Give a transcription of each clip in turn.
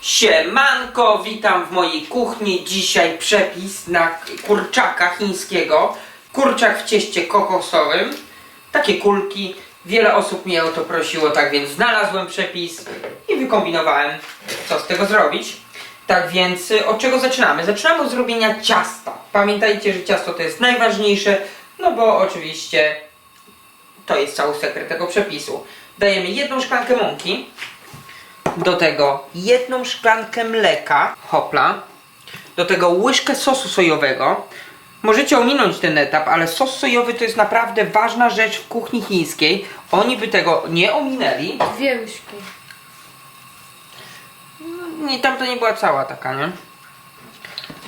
Siemanko, witam w mojej kuchni. Dzisiaj przepis na kurczaka chińskiego. Kurczak w cieście kokosowym. Takie kulki. Wiele osób mnie o to prosiło, tak więc znalazłem przepis i wykombinowałem, co z tego zrobić. Tak więc y, od czego zaczynamy? Zaczynamy od zrobienia ciasta. Pamiętajcie, że ciasto to jest najważniejsze, no bo oczywiście to jest cały sekret tego przepisu. Dajemy jedną szklankę mąki, do tego jedną szklankę mleka, hopla, do tego łyżkę sosu sojowego. Możecie ominąć ten etap, ale sos sojowy to jest naprawdę ważna rzecz w kuchni chińskiej. Oni by tego nie ominęli. Dwie łyżki. Nie, tam to nie była cała taka, nie?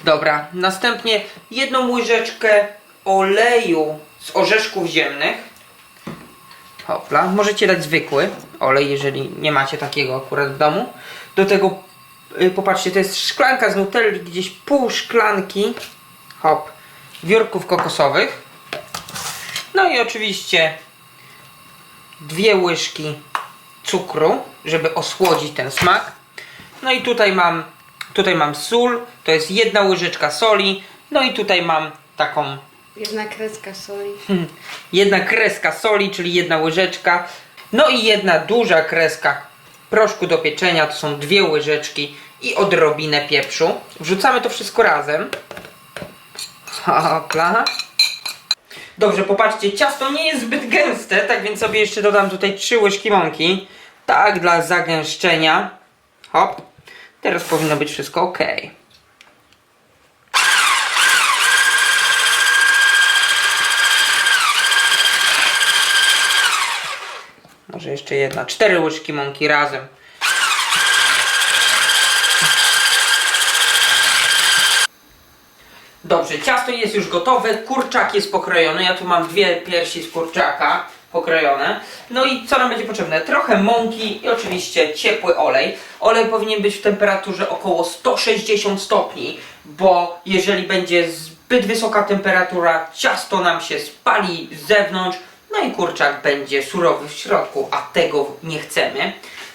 Dobra, następnie jedną łyżeczkę oleju z orzeszków ziemnych. Hopla, możecie dać zwykły olej, jeżeli nie macie takiego akurat w domu. Do tego, y, popatrzcie, to jest szklanka z nutelli, gdzieś pół szklanki, hop, wiórków kokosowych. No i oczywiście dwie łyżki cukru, żeby osłodzić ten smak. No i tutaj mam, tutaj mam sól, to jest jedna łyżeczka soli. No i tutaj mam taką Jedna kreska soli. jedna kreska soli, czyli jedna łyżeczka. No i jedna duża kreska proszku do pieczenia, to są dwie łyżeczki i odrobinę pieprzu. Wrzucamy to wszystko razem. Hopla. Dobrze, popatrzcie, ciasto nie jest zbyt gęste, tak więc sobie jeszcze dodam tutaj trzy łyżki mąki. Tak, dla zagęszczenia. Hop. Teraz powinno być wszystko ok. Może jeszcze jedna. Cztery łyżki mąki razem. Dobrze, ciasto jest już gotowe, kurczak jest pokrojony. Ja tu mam dwie piersi z kurczaka pokrojone. No i co nam będzie potrzebne? Trochę mąki i oczywiście ciepły olej. Olej powinien być w temperaturze około 160 stopni, bo jeżeli będzie zbyt wysoka temperatura, ciasto nam się spali z zewnątrz, no i kurczak będzie surowy w środku, a tego nie chcemy.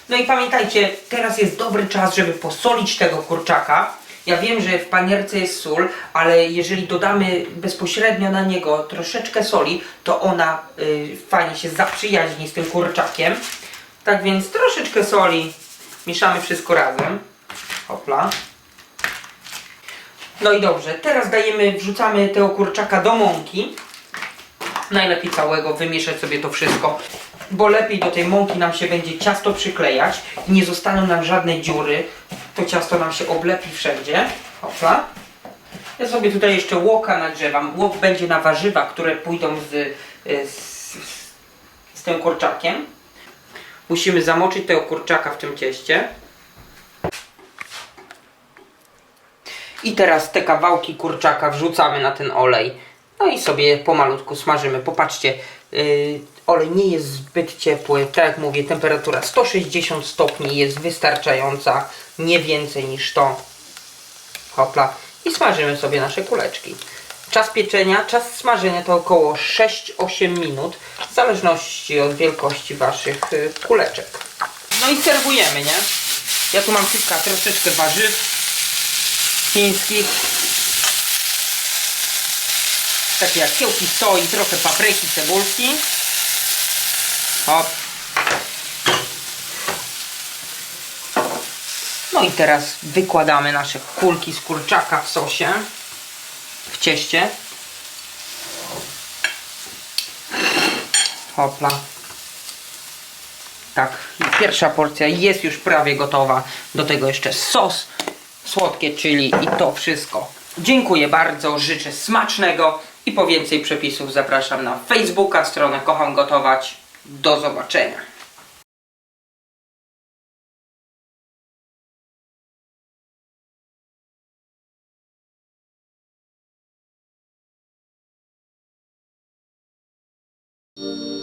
No i pamiętajcie, teraz jest dobry czas, żeby posolić tego kurczaka. Ja wiem, że w panierce jest sól, ale jeżeli dodamy bezpośrednio na niego troszeczkę soli, to ona y, fajnie się zaprzyjaźni z tym kurczakiem. Tak więc troszeczkę soli, mieszamy wszystko razem. Hopla. No i dobrze, teraz dajemy, wrzucamy tego kurczaka do mąki. Najlepiej całego wymieszać sobie to wszystko, bo lepiej do tej mąki nam się będzie ciasto przyklejać i nie zostaną nam żadne dziury. To ciasto nam się oblepi wszędzie. Hopla. Ja sobie tutaj jeszcze łoka nagrzewam. Łok będzie na warzywa, które pójdą z, y, z, z tym kurczakiem. Musimy zamoczyć tego kurczaka w tym cieście. I teraz te kawałki kurczaka wrzucamy na ten olej. No i sobie pomalutku smażymy. Popatrzcie, yy, olej nie jest zbyt ciepły. Tak jak mówię, temperatura 160 stopni jest wystarczająca. Nie więcej niż to. Hopla. I smażymy sobie nasze kuleczki. Czas pieczenia, czas smażenia to około 6-8 minut. W zależności od wielkości Waszych y, kuleczek. No i serwujemy, nie? Ja tu mam kilka troszeczkę warzyw chińskich. Takie jak kiełki soi, trochę papryki, cebulki. Hop. No i teraz wykładamy nasze kulki z kurczaka w sosie, w cieście. Hopla. Tak, pierwsza porcja jest już prawie gotowa. Do tego jeszcze sos, słodkie chili i to wszystko. Dziękuję bardzo, życzę smacznego i po więcej przepisów zapraszam na Facebooka, stronę Kocham Gotować. Do zobaczenia. Thank